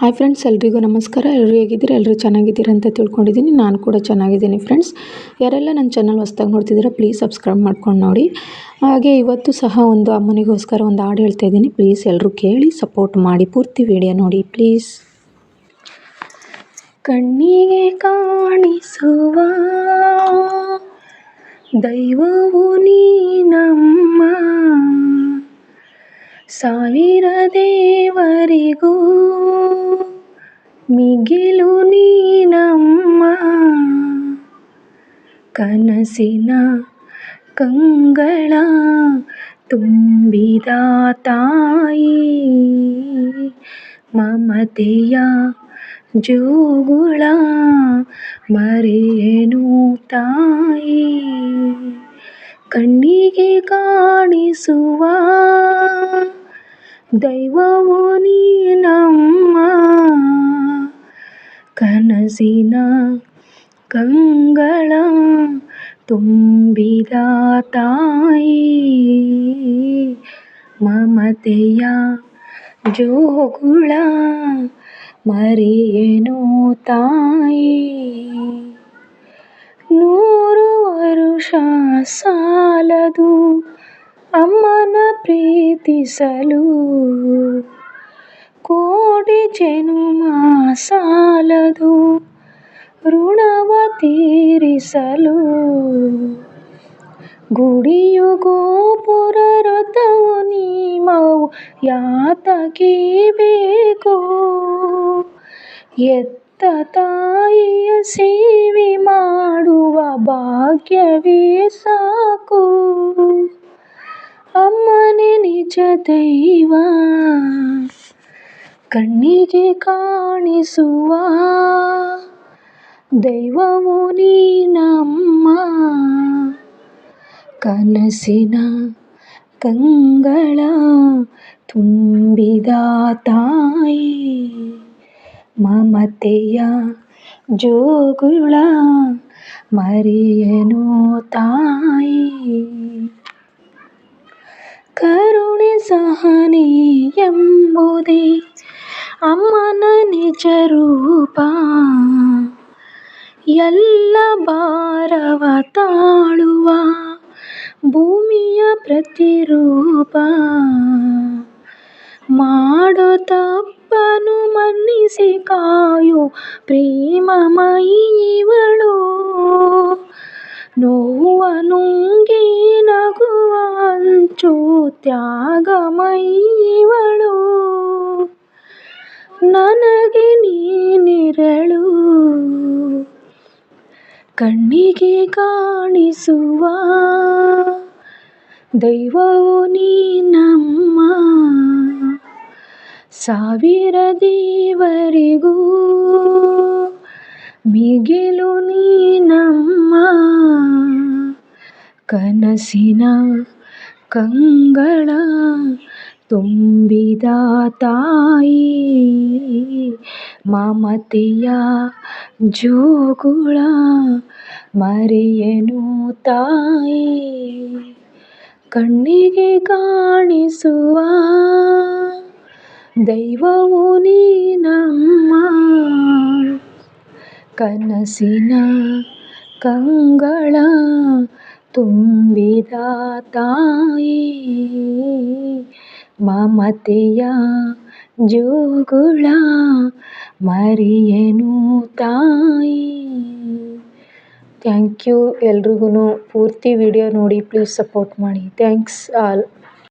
Hi friends ಎಲ್ರಿಗೂ ನಮಸ್ಕಾರ. ಎಲ್ಲರೂ ಹೇಗಿದ್ದೀರಾ? ಎಲ್ಲರೂ ಚೆನ್ನಾಗಿದ್ದೀರಾ ಅಂತ ತಿಳ್ಕೊಂಡಿದ್ದೀನಿ. ನಾನು ಕೂಡ ಚೆನ್ನಾಗಿದ್ದೀನಿ ಫ್ರೆಂಡ್ಸ್ ಯಾರೆಲ್ಲ ನನ್ನ ಚಾನಲ್ ಹೊಸ್ದಾಗಿ ನೋಡ್ತಿದ್ದೀರಾ ಪ್ಲೀಸ್ ಸಬ್ಸ್ಕ್ರೈಬ್ ಮಾಡ್ಕೊಂಡು ನೋಡಿ. ಹಾಗೆ ಇವತ್ತು ಸಹ ಒಂದು ಅಮ್ಮನಿಗೋಸ್ಕರ ಒಂದು ಹಾಡು ಹೇಳ್ತಾ ಇದ್ದೀನಿ. ಪ್ಲೀಸ್ ಎಲ್ಲರೂ ಕೇಳಿ ಸಪೋರ್ಟ್ ಮಾಡಿ, ಪೂರ್ತಿ ವಿಡಿಯೋ ನೋಡಿ ಪ್ಲೀಸ್ ಕಣ್ಣಿಗೆ ಕಾಣಿಸುವ ದೈವವು ನೀನಮ್ಮ ಸಾವಿರ ದೇವರಿಗೂ ಮಿಗಿಲು ನೀನಮ್ಮ. ಕನಸಿನ ಕಂಗಳ ತುಂಬಿದ ತಾಯಿ ಮಮತೆಯ ಜೋಗುಳ ಮರೆಯೇನು ತಾಯಿ. ಕಣ್ಣಿಗೆ ಕಾಣಿಸುವ ದೈವವು ನೀನಮ್ಮ ಕನಸಿನ ಕಂಗಳ ತುಂಬಿದ ತಾಯಿ ಮಮತೆಯ ಜೋಗುಳ ಮರೆಯೇನು ತಾಯಿ ನೂರು ವರುಷ ಸಾಲದು ಅಮ್ಮನ ಪ್ರೀತಿಸಲು ಕೋಟಿ ಜನುಮ ಸಾಲದು ಋಣವ ತೀರಿಸಲು ಗುಡಿಯು ಗೋಪುರ ರಥವು ನೀಮವು ಯಾತಕ್ಕೆ ಬೇಕು ಎತ್ತ ತಾಯಿಯ ಸೇವೆ ಮಾಡುವ ಭಾಗ್ಯವೇ ದೈವ. ಕಣ್ಣಿಗೆ ಕಾಣಿಸುವ ದೈವವು ನೀನಮ್ಮ. ಕನಸಿನ ಕಂಗಳ ತುಂಬಿದ ತಾಯಿ. ಮಮತೆಯ ಜೋಗುಳ ಮರೆಯನು ತಾಯಿ. ಕರುಣೆ ಸಹನೆ ಎಂಬುದೇ ಅಮ್ಮನ ನಿಜ ರೂಪ. ಎಲ್ಲ ಭಾರವ ತಾಳುವ ಭೂಮಿಯ ಪ್ರತಿರೂಪ. ಮಾಡೋ ತಪ್ಪನು ಮನ್ನಿಸಿ ಕಾಯೋ ಇವಳು. ನೋವ ನುಂಗಿ ನಗುವ ಹಂಚು ತ್ಯಾಗಮಯಿ ಇವಳು ನನಗೆ ನೀನಿರಳು ಕಣ್ಣಿಗೆ ಕಾಣಿಸುವ ದೈವವು ನೀನಮ್ಮ ಸಾವಿರ ದೇವರಿಗೂ ಮಿಗಿಲು ನೀನಮ್ಮ ಕನಸಿನ ಕಂಗಳ ತುಂಬಿದ ತಾಯಿ ಮಮತೆಯ ಜೋಗುಳ ಮರೆಯನು ತಾಯಿ. ಕಣ್ಣಿಗೆ ಕಾಣಿಸುವ ದೈವವು ನೀನಮ್ಮ. ಕನಸಿನ ಕಂಗಳ ತುಂಬಿದ ತಾಯಿ ಮಮತೆಯ ಜೋಗುಳ ಮರೆಯನು ತಾಯಿ ಥ್ಯಾಂಕ್ ಯು ಎಲ್ರಿಗೂ ಪೂರ್ತಿ ವಿಡಿಯೋ ನೋಡಿ ಪ್ಲೀಸ್ ಸಪೋರ್ಟ್ ಮಾಡಿ ಥ್ಯಾಂಕ್ಸ್ ಆಲ್